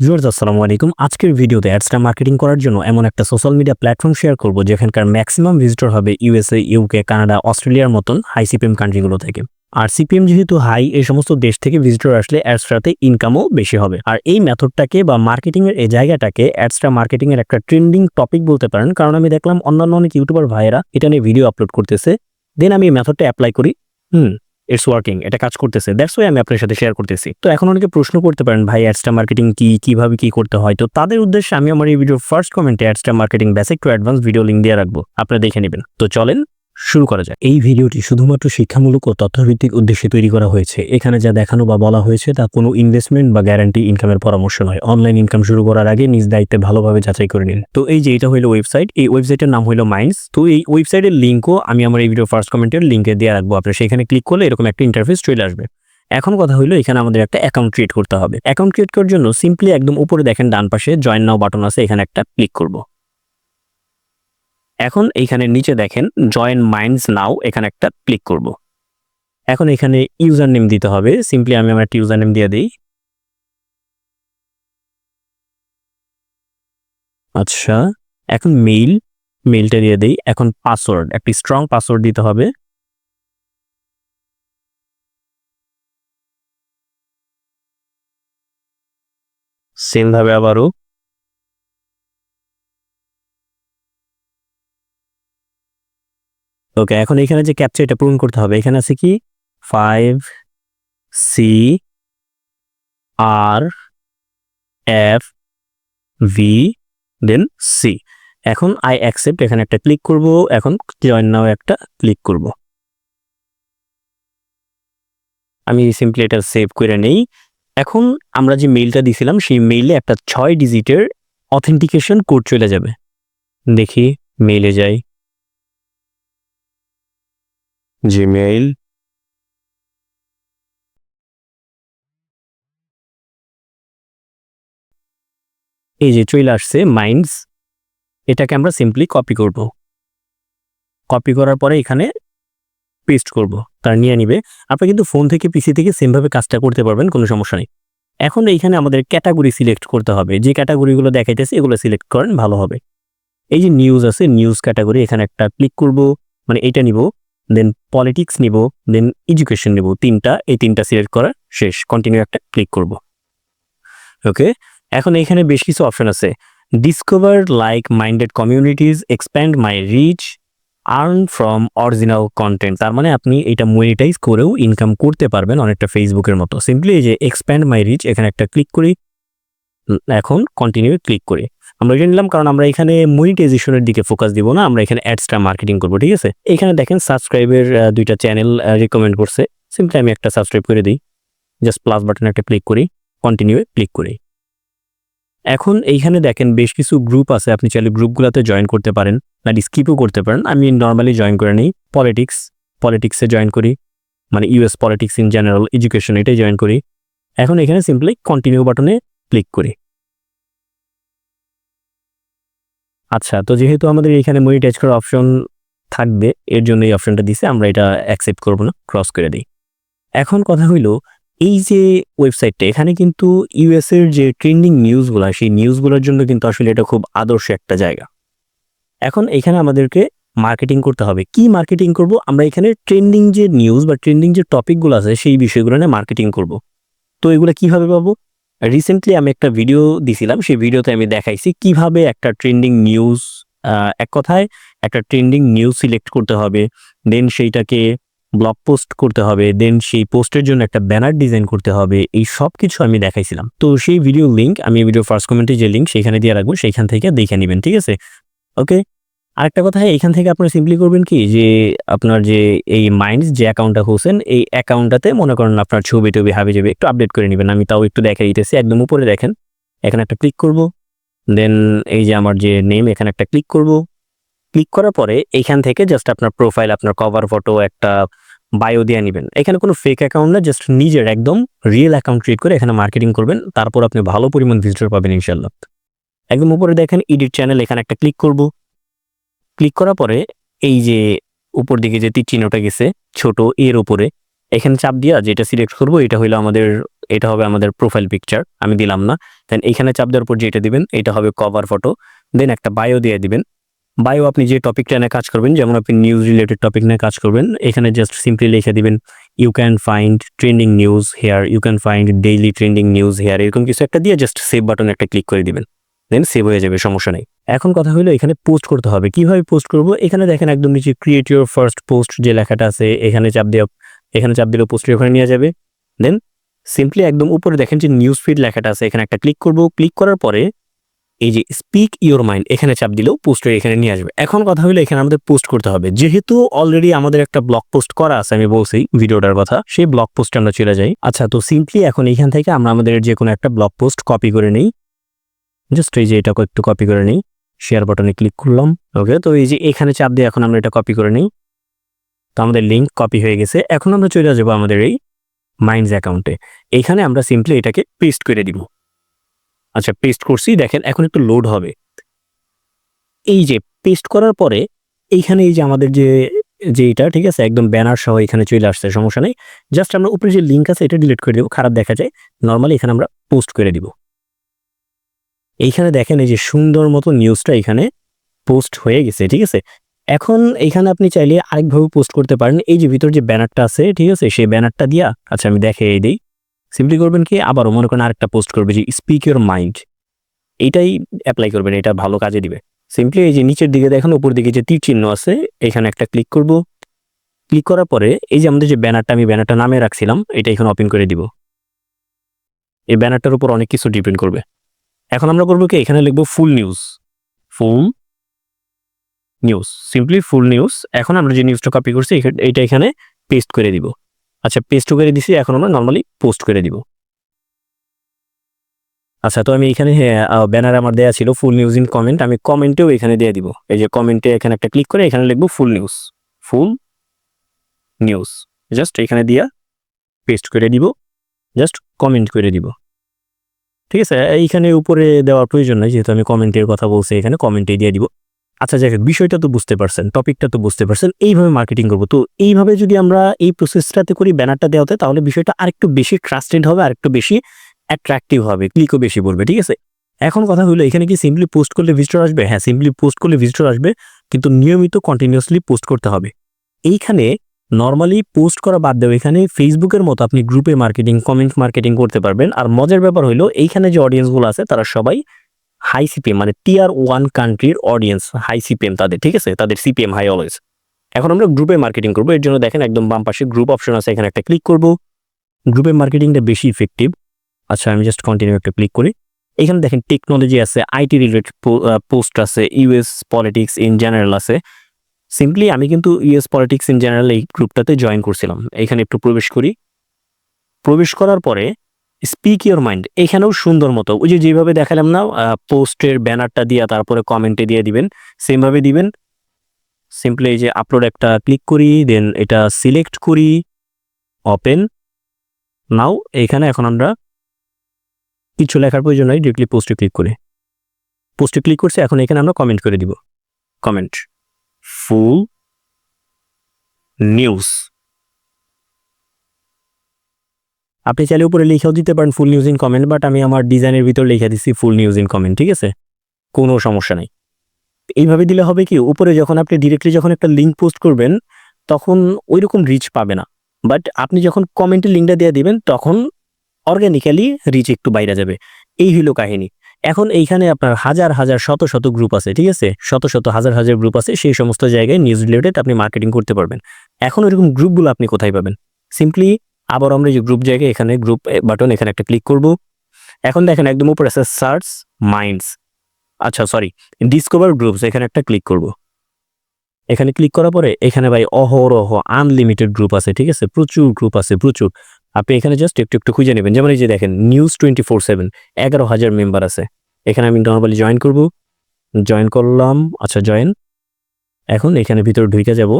Viewers, আসসালামু আলাইকুম। আজকের ভিডিওতে অ্যাডসটা মার্কেটিং করার জন্য এমন একটা সোশ্যাল মিডিয়া প্ল্যাটফর্ম শেয়ার করব, যেখানকার ম্যাক্সিমাম ভিজিটর হবে ইউএসএ ইউকে কানাডা অস্ট্রেলিয়ার মতন হাই সিপিএম কান্ট্রিগুলো থেকে। আর সিপিএম যেহেতু হাই এই সমস্ত দেশ থেকে ভিজিটর আসলে অ্যাডস্ট্রাতে ইনকামও বেশি হবে। আর এই মেথডটাকে বা মার্কেটিং এর এই জায়গাটাকে অ্যাডস্ট্রা মার্কেটিং এর একটা ট্রেন্ডিং টপিক বলতে পারেন, কারণ আমি দেখলাম অন্যান্য অনেক ইউটিউবার ভাইয়েরা এটা নিয়ে ভিডিও আপলোড করতেছে। দেন আমি এই মেথডটা অ্যাপ্লাই করি। হুম ইটস ওয়ার্কিং এটা কাজ করতেছে। দ্যাটস ওয়াই আমি আপনার সাথে শেয়ার করতেছি। তো এখন অনেকে প্রশ্ন করতে পারেন, ভাই অ্যাডস্টা মার্কেটিং কি? কীভাবে কি করতে হয়? তো তাদের উদ্দেশ্যে আমি আমার এই ভিডিও ফার্স্ট কমেন্টে Adsterra marketing basic to advance video link দিয়ে রাখব। আপনারা দেখে নেবেন। তো চলেন শুরু করা যায় এই ভিডিওটি শুধুমাত্র শিক্ষামূলক ও তথ্যভিত্তিক উদ্দেশ্যে তৈরি করা হয়েছে। এখানে যা দেখানো বা বলা হয়েছে তা কোনো ইনভেস্টমেন্ট বা গ্যারান্টি ইনকামের পরামর্শ নয়। অনলাইন ইনকাম শুরু করার আগে নিজ দায়িত্বে ভালোভাবে যাচাই করে নিন। তো এই যে এটা হলো ওয়েবসাইট এই ওয়েবসাইটের নাম হলো মাইন্ডস তো এই ওয়েবসাইটের লিঙ্কও আমি আমার এই ভিডিও ফার্স্ট কমেন্টের লিঙ্কে দিয়ে রাখব আপনার। সেখানে ক্লিক করলে এরকম একটা ইন্টারফেস চলে আসবে। এখন কথা হলো এখানে আমাদের একটা অ্যাকাউন্ট ক্রিয়েট করতে হবে। অ্যাকাউন্ট ক্রিয়েট করার জন্য সিম্পলি একদম উপরে দেখেন ডান পাশে জয়েন নাও বাটন আছে, এখানে একটা ক্লিক করব। এখন এইখানে নিচে দেখেন জয়েন মাইন্ডস নাও এখানে একটা ক্লিক করব। এখন এখানে ইউজার নেম দিতে হবে। সিম্পলি আমি আমার একটা ইউজার নেম দিয়ে দিই। আচ্ছা এখন মেইল মেইলটা দিয়ে দিই। এখন পাসওয়ার্ড একটি স্ট্রং পাসওয়ার্ড দিতে হবে। সেম ভাবে আবারও। ওকে এখন এখানে যে ক্যাপচা এটা পূরণ করতে হবে, এখানে আছে কি? Five C R F V then C এখন আই অ্যাকসেপ্ট এখানে একটা ক্লিক করব, এখন জয়েন নাও একটা ক্লিক করব। আমি সিম্পলি এটা সেভ করে নেই। এখন আমরা যে মেইলটা দিছিলাম, সেই মেইলে একটা ছয় ডিজিটের অথেন্টিকেশন কোড চলে যাবে। দেখি মেইলে যাই। জিমেইল এই যে চলে আসছে, মাইন্ডস, এটাকে আমরা সিম্পলি কপি করব। কপি করার পরে এখানে পেস্ট করব, তার নিয়ে নিবে। আপনি কিন্তু ফোন থেকে, পিসি থেকে সেমভাবে কাজটা করতে পারবেন, কোনো সমস্যা নেই। এখন এইখানে আমাদের ক্যাটাগরি সিলেক্ট করতে হবে। যে ক্যাটাগরিগুলো দেখাইতেছে, এগুলো সিলেক্ট করেন, ভালো হবে। এই যে নিউজ আছে, নিউজ ক্যাটাগরি, এখানে একটা ক্লিক করব মানে এটা নিব। দেন পলিটিক্স নিব দেন এডুকেশন নিব, তিনটা, এই তিনটা সিলেক্ট করা শেষ কন্টিনিউ একটা ক্লিক করব। ওকে এখন এখানে বেশ কিছু অপশন আছে। Discover like minded communities expand my reach earn from original content তার মানে আপনি এটা মনিটাইজ করেও ইনকাম করতে পারবেন অনেকটা ফেসবুকের মতো। সিম্পলি এই যে এক্সপ্যান্ড মাই রিচ এখানে একটা ক্লিক করি। এখন কন্টিনিউ ক্লিক করি। আমরা এটা নিলাম কারণ আমরা এখানে মনিটাইজেশনের দিকে ফোকাস দিব না, আমরা এখানে অ্যাডসটা মার্কেটিং করব, ঠিক আছে? এখানে দেখেন সাবস্ক্রাইবের দুইটা চ্যানেল রিকমেন্ড করছে। সিম্পলি আমি একটা সাবস্ক্রাইব করে দিই। জাস্ট প্লাস বাটন একটা ক্লিক করি কন্টিনিউ ক্লিক করি। এখন এইখানে দেখেন বেশ কিছু গ্রুপ আছে, আপনি চাইলে গ্রুপগুলোতে জয়েন করতে পারেন না স্কিপও করতে পারেন। আমি নর্মালি জয়েন করে নিই পলিটিক্স পলিটিক্সে জয়েন করি মানে US politics in general education এটাই জয়েন করি। এখন এখানে সিম্পলি কন্টিনিউ বাটনে ক্লিক করি। আচ্ছা তো যেহেতু আমাদের এখানে মনিটাইজ করার অপশন থাকবে, এর জন্য এই অপশনটা দিছে, আমরা এটা অ্যাকসেপ্ট করব না ক্রস করে দিই। এখন কথা হইল, এই যে ওয়েবসাইটটা এখানে কিন্তু ইউএস এর যে ট্রেন্ডিং নিউজগুলো সেই নিউজগুলোর জন্য কিন্তু আসলে এটা খুব আদর্শ একটা জায়গা। এখন এখানে আমাদেরকে মার্কেটিং করতে হবে। কি মার্কেটিং করব? আমরা এখানে ট্রেন্ডিং যে নিউজ বা ট্রেন্ডিং যে টপিকগুলো আছে, সেই বিষয়গুলো নিয়ে মার্কেটিং করব। তো এগুলো কীভাবে পাবো? রিসেন্টলি আমি একটা ভিডিও দিছিলাম, সেই ভিডিওতে আমি দেখাইছি কীভাবে একটা ট্রেন্ডিং নিউজ এক কথায় একটা ট্রেন্ডিং নিউজ সিলেক্ট করতে হবে দেন সেইটাকে ব্লগ পোস্ট করতে হবে দেন সেই পোস্টের জন্য একটা ব্যানার ডিজাইন করতে হবে, এই সব কিছু আমি দেখাইছিলাম। তো সেই ভিডিও লিঙ্ক আমি ভিডিও ফার্স্ট কমেন্টে যে লিঙ্ক সেখানে দিয়ে রাখব, সেইখান থেকে দেখে নেবেন, ঠিক আছে? ওকে আরেকটা কথা এইখান থেকে আপনারা সিম্পলি করবেন কি, যে আপনার যে এই মাইন্ডস যে অ্যাকাউন্টটা হোসেন, এই অ্যাকাউন্টটাতে মনে করেন আপনার ছবি টবি হাবি যাবে, একটু আপডেট করে নেবেন। আমি তাও একটু দেখা দিতেছি, একদম উপরে দেখেন। এখানে একটা ক্লিক করব দেন এই যে আমার যে নেম এখানে একটা ক্লিক করব। ক্লিক করার পরে এইখান থেকে জাস্ট আপনার প্রোফাইল আপনার কভার ফটো একটা বায়ো দিয়ে নেবেন। এখানে কোনো ফেক অ্যাকাউন্ট না জাস্ট নিজের একদম রিয়েল অ্যাকাউন্ট ক্রিয়েট করে এখানে মার্কেটিং করবেন, তারপর আপনি ভালো পরিমাণ ভিজিটর পাবেন ইনশাল্লাহ একদম উপরে দেখেন এডিট চ্যানেল এখানে একটা ক্লিক করব। ক্লিক করার পরে এই যে উপর দিকে যে তীর চিহ্নটা গেছে, ছোট এর উপরে, এখানে চাপ দিয়া যেটা সিলেক্ট করব, এটা হইল আমাদের, এটা হবে আমাদের প্রোফাইল পিকচার আমি দিলাম না। দেন এখানে চাপ দেওয়ার পর যেটা দিবেন, এটা হবে কভার ফটো দেন একটা বায়ো দিয়ে দিবেন। বায়ো আপনি যে টপিকটা নিয়ে কাজ করবেন, যেমন আপনি নিউজ রিলেটেড টপিক নিয়ে কাজ করবেন, এখানে জাস্ট সিম্পলি লিখে দিবেন you can find trending news here you can find daily trending news here এরকম কিছু একটা দিয়ে জাস্ট সেভ বাটন একটা ক্লিক করে দিবেন। দেন সেভ হয়ে যাবে, সমস্যা নেই। এখন কথা হলো এখানে পোস্ট করতে হবে। কীভাবে পোস্ট করব? এখানে দেখেন একদম নিচে ক্রিয়েট ইউর ফার্স্ট পোস্ট যে লেখাটা আছে, এখানে চাপ দিয়ে, এখানে চাপ দিলে পোস্টের ওখানে নিয়ে যাবে। দেন সিম্পলি একদম উপরে দেখেন যে নিউজ ফিড লেখাটা আছে, এখানে একটা ক্লিক করব। ক্লিক করার পরে এই যে স্পিক ইউর মাইন্ড এখানে চাপ দিলেও পোস্টের এখানে নিয়ে আসবে। এখন কথা হলো এখানে আমাদের পোস্ট করতে হবে। যেহেতু অলরেডি আমাদের একটা ব্লগ পোস্ট করা আছে, আমি বলছি ভিডিওটার কথা, সেই ব্লগ পোস্টে আমরা চলে যাই। আচ্ছা তো সিম্পলি এখন এখান থেকে আমরা আমাদের যে কোনো একটা ব্লগ পোস্ট কপি করে নিই। জাস্ট এই যে এটা একটু কপি করে নিই। শেয়ার বাটনে ক্লিক করলাম ওকে তো এই যে এখানে চাপ দিয়ে এখন আমরা এটা কপি করে নিই। তো আমাদের লিঙ্ক কপি হয়ে গেছে। এখন আমরা চলে যাব আমাদের এই মাইন্ডস অ্যাকাউন্টে এখানে আমরা সিম্পলি এটাকে পেস্ট করে দিব। আচ্ছা পেস্ট করছি। দেখেন, এখন একটু লোড হবে। এই যে পেস্ট করার পরে এইখানে এই যে আমাদের যে যে এটা, ঠিক আছে? একদম ব্যানার সহ এখানে চলে আসছে, সমস্যা নেই। জাস্ট আমরা উপরে যে লিঙ্ক আছে, এটা ডিলিট করে দেবো। খারাপ দেখা যায়। নর্মালি এখানে আমরা পোস্ট করে দিব। এইখানে দেখেন এই যে সুন্দর মতো নিউজটা এখানে পোস্ট হয়ে গেছে, ঠিক আছে? এখন এইখানে আপনি চাইলে আরেকভাবে পোস্ট করতে পারেন। এই যে ভিতর যে ব্যানারটা আছে, ঠিক আছে? সেই ব্যানারটা দিয়া আচ্ছা আমি দেখে এই দিই। সিম্পলি করবেন কি, আবারও মনে করেন আরেকটা পোস্ট করবে যে স্পিক ইউর মাইন্ড এইটাই অ্যাপ্লাই করবেন, এটা ভালো কাজে দিবে। সিম্পলি এই যে নিচের দিকে দেখেন, উপর দিকে যে তীর চিহ্ন আছে, এখানে একটা ক্লিক করব। ক্লিক করার পরে এই যে আমাদের যে ব্যানারটা, আমি ব্যানারটা নামে রাখছিলাম, এটা এখানে ওপেন করে দিব। এই ব্যানারটার উপর অনেক কিছু ডিপেন্ড করবে। এখন আমরা করব কি? এখানে লিখব full news full news simply full news এখন আমরা যে নিউজটা কপি করছি এইটা এখানে পেস্ট করে দিব। আচ্ছা পেস্ট করে দিছি, এখন আমরা নর্মালি পোস্ট করে দিব। আচ্ছা তো আমি এখানে ব্যানার আমার দেয়া ছিল ফুল নিউজ ইন কমেন্ট আমি কমেন্টেও এখানে দিয়ে দিব। এই যে কমেন্টে এখানে একটা ক্লিক করে, এখানে লিখব full news full news just এখানে দিয়া পেস্ট করে দিব। জাস্ট কমেন্ট করে দিব। ঠিক আছে? এইখানে উপরে দেওয়ার প্রয়োজন নাই, যেহেতু আমি কমেন্টের কথা বলছি এখানে কমেন্টে দিয়ে দিব। আচ্ছা যাক বিষয়টা তো বুঝতে পারছেন টপিকটা তো বুঝতে পারছেন, এইভাবে মার্কেটিং করব। তো এইভাবে যদি আমরা এই প্রসেসটাতে করি ব্যানারটা দেওয়াতে তাহলে বিষয়টা আরেকটু বেশি ট্রাস্টেড হবে, আরেকটু বেশি অ্যাট্রাকটিভ হবে ক্লিকও বেশি বলবে ঠিক আছে? এখন কথা হলো, এখানে কি সিম্পলি পোস্ট করলে ভিজিটর আসবে? হ্যাঁ সিম্পলি পোস্ট করলে ভিজিটর আসবে, কিন্তু নিয়মিত কন্টিনিউয়াসলি পোস্ট করতে হবে। এইখানে নর্মালি পোস্ট করা বাদ দেওয়া এখানে ফেসবুকের মতো আপনি গ্রুপে মার্কেটিং কমেন্ট মার্কেটিং করতে পারবেন। আর মজার ব্যাপার হলো, এইখানে যে অডিয়েন্সগুলো আছে, তারা সবাই হাই সিপিএম মানে টিয়ার ওয়ান কান্ট্রির অডিয়েন্স হাই সিপিএম তাদের, ঠিক আছে? তাদের সিপিএম হাই অলওয়েজ এখন আমরা গ্রুপে মার্কেটিং করব। এর জন্য দেখেন একদম বাম পাশে গ্রুপ অপশন আছে, এখানে একটা ক্লিক করব। গ্রুপে মার্কেটিংটা বেশি ইফেক্টিভ আচ্ছা আমি জাস্ট কন্টিনিউ একটা ক্লিক করি। এখানে দেখেন টেকনোলজি আছে আইটি রিলেটেড পোস্ট আছে ইউএস পলিটিক্স ইন জেনারেল আছে। সিম্পলি আমি কিন্তু ইউএস পলিটিক্স ইন জেনারেল এই গ্রুপটাতে জয়েন করছিলাম। এখানে একটু প্রবেশ করি। প্রবেশ করার পরে স্পিক ইওর মাইন্ড এখানেও সুন্দর মতো, ওই যে যেভাবে দেখালাম না পোস্টের ব্যানারটা দিয়া, তারপরে কমেন্টে দিয়ে দিবেন সেমভাবে দিবেন। সিম্পলি এই যে আপলোড একটা ক্লিক করি দেন এটা সিলেক্ট করি ওপেন নাও এখানে এখন আমরা কিছু লেখার প্রয়োজন নাই ডিরেক্টলি পোস্টে ক্লিক করে। পোস্টে ক্লিক করছি, এখন এখানে আমরা কমেন্ট করে দিব। Comment full news. আপনি চাইলে উপরে লিখেও দিতে পারেন full news in comment, but আমি আমার ডিজাইনের ভিতর লিখে দিচ্ছি ফুল নিউজ ইন কমেন্ট, ঠিক আছে? কোনো সমস্যা নেই। এইভাবে দিলে হবে কি, উপরে যখন আপনি ডিরেক্টলি যখন একটা লিঙ্ক পোস্ট করবেন, তখন ওই রকম রিচ পাবে না। বাট আপনি যখন কমেন্টে লিঙ্কটা দিয়ে দিবেন, তখন অর্গ্যানিক্যালি রিচ একটু বাইরে যাবে। এই হইল কাহিনী। এখন এইখানে আপনার হাজার হাজার, শত শত গ্রুপ আছে, ঠিক আছে? শত শত, হাজার হাজার গ্রুপ আছে, সেই সমস্ত জায়গায় নিউজ রিলেটেড আপনি মার্কেটিং করতে পারবেন। এখন ওইরকম গ্রুপগুলো আপনি কোথায় পাবেন? সিম্পলি আবার আমরা যে গ্রুপ জায়গায়, এখানে গ্রুপ বাটন এখানে একটা ক্লিক করব। এখন দেখেন একদম উপরে আছে সার্চ মাইন্ডস আচ্ছা সরি ডিসকভার গ্রুপস এখানে একটা ক্লিক করব। এখানে ক্লিক করার পরে এখানে ভাই অহরহ আনলিমিটেড গ্রুপ আছে, ঠিক আছে? প্রচুর গ্রুপ আছে, প্রচুর। আপনি এখানে জাস্ট একটু একটু খুঁজে নেবেন। যেমন এই যে দেখেন নিউজ টোয়েন্টি ফোর সেভেন এগারো হাজার মেম্বার আছে। এখানে আমি নর্মালি জয়েন করব। জয়েন করলাম আচ্ছা জয়েন এখন এখানে ভিতরে ঢুকে যাব।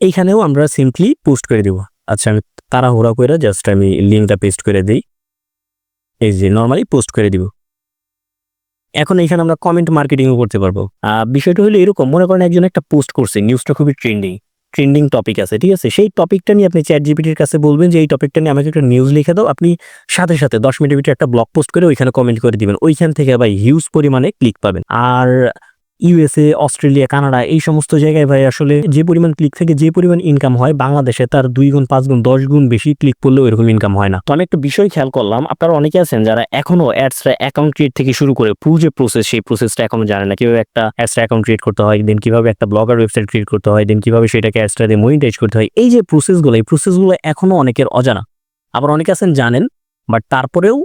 এইখানেও আমরা সিম্পলি পোস্ট করে দিব। আচ্ছা আমি তাড়াহুড়া করে জাস্ট আমি লিঙ্কটা পেস্ট করে দিই। এই যে নর্মালি পোস্ট করে দিব। এখন এখানে আমরা কমেন্ট মার্কেটিংও করতে পারব। বিষয়টা হলো এরকম। মনে করেন একজন একটা পোস্ট করছে নিউজটা খুবই ট্রেন্ডিং ট্রেন্ডিং টপিক আছে, ঠিক আছে? সেই টপিকটা নিয়ে আপনি চ্যাট জিপিটির কাছে বলবেন যে, এই টপিকটা নিয়ে আমাকে একটা নিউজ লিখে দাও। আপনি সাথে সাথে দশ মিনিটের ভিতরে একটা ব্লগ পোস্ট করে ওইখানে কমেন্ট করে দিবেন। ওইখান থেকে আবার হিউজ পরিমাণে ক্লিক পাবেন। আর ইউএসএ, অস্ট্রেলিয়া, কানাডা এই সমস্ত জায়গায় ভাই আসলে যে পরিমাণ ক্লিক থেকে যে পরিমাণ ইনকাম হয় বাংলাদেশে তার দুই গুণ, পাঁচ গুণ, দশ গুণ বেশি ক্লিক করলেও এরকম ইনকাম হয় না। তো আমি একটা বিষয় খেয়াল করলাম, আপনারা অনেকে আছেন যারা এখনও অ্যাডসরা অ্যাকাউন্ট ক্রিয়েট থেকে শুরু করে পুরো যে প্রসেস সেই প্রসেসটা এখনও জানে না। কীভাবে একটা অ্যাডসরা অ্যাকাউন্ট ক্রিয়েট করতে হয় দেন কীভাবে একটা ব্লগার ওয়েবসাইট ক্রিয়েট করতে হয় দেন কীভাবে সেটাকে অ্যাডসটা দিয়ে মনিটাইজ করতে হয়, এই যে প্রসেসগুলো এই প্রসেসগুলো এখনও অনেকের অজানা। আবার অনেকে আছেন জানেন বাট তারপরেও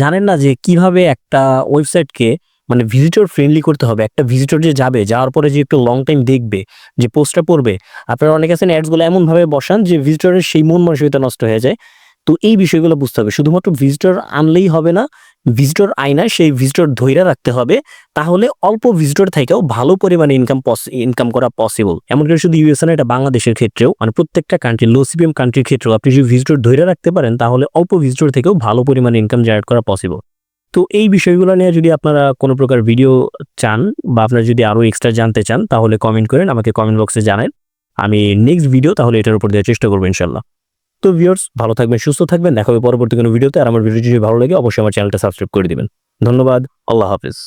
জানেন না যে কীভাবে একটা ওয়েবসাইটকে মানে ভিজিটর ফ্রেন্ডলি করতে হবে। একটা ভিজিটর যে যাবে, যাওয়ার পরে যে একটু লং টাইম দেখবে, যে পোস্টটা পড়বে, আপনারা অনেকে আছেন অ্যাডসগুলো এমনভাবে বসান যে ভিজিটরের সেই মন মানসিকতা নষ্ট হয়ে যায়। তো এই বিষয়গুলো বুঝতে হবে। শুধুমাত্র ভিজিটর আনলেই হবে না ভিজিটর আয়না সেই ভিজিটর ধৈর্য রাখতে হবে। তাহলে অল্প ভিজিটর থেকেও ভালো পরিমাণে ইনকাম ইনকাম করা পসিবল এমনকি শুধু ইউএস না, এটা বাংলাদেশের ক্ষেত্রেও মানে প্রত্যেকটা কান্ট্রি লো সিপিএম কান্ট্রির ক্ষেত্রেও, আপনি যদি ভিজিটর ধৈর্য রাখতে পারেন, তাহলে অল্প ভিজিটর থেকেও ভালো পরিমাণে ইনকাম জেনারেট করা পসিবল তো এই বিষয়গুলো নিয়ে যদি আপনারা কোনো প্রকার ভিডিও চান বা আপনারা যদি আরও এক্সট্রা জানতে চান, তাহলে কমেন্ট করেন, আমাকে কমেন্ট বক্সে জানেন। আমি নেক্সট ভিডিও তাহলে এটার উপর দেওয়ার চেষ্টা করব ইনশাল্লাহ তো ভিউয়ার্স ভালো থাকবেন, সুস্থ থাকবেন। দেখা হবে পরবর্তী কোনো ভিডিওতে আর আমার ভিডিও যদি ভালো লাগে, অবশ্যই আমার চ্যানেলটা সাবস্ক্রাইব করে দেবেন। ধন্যবাদ, আল্লাহ হাফিজ।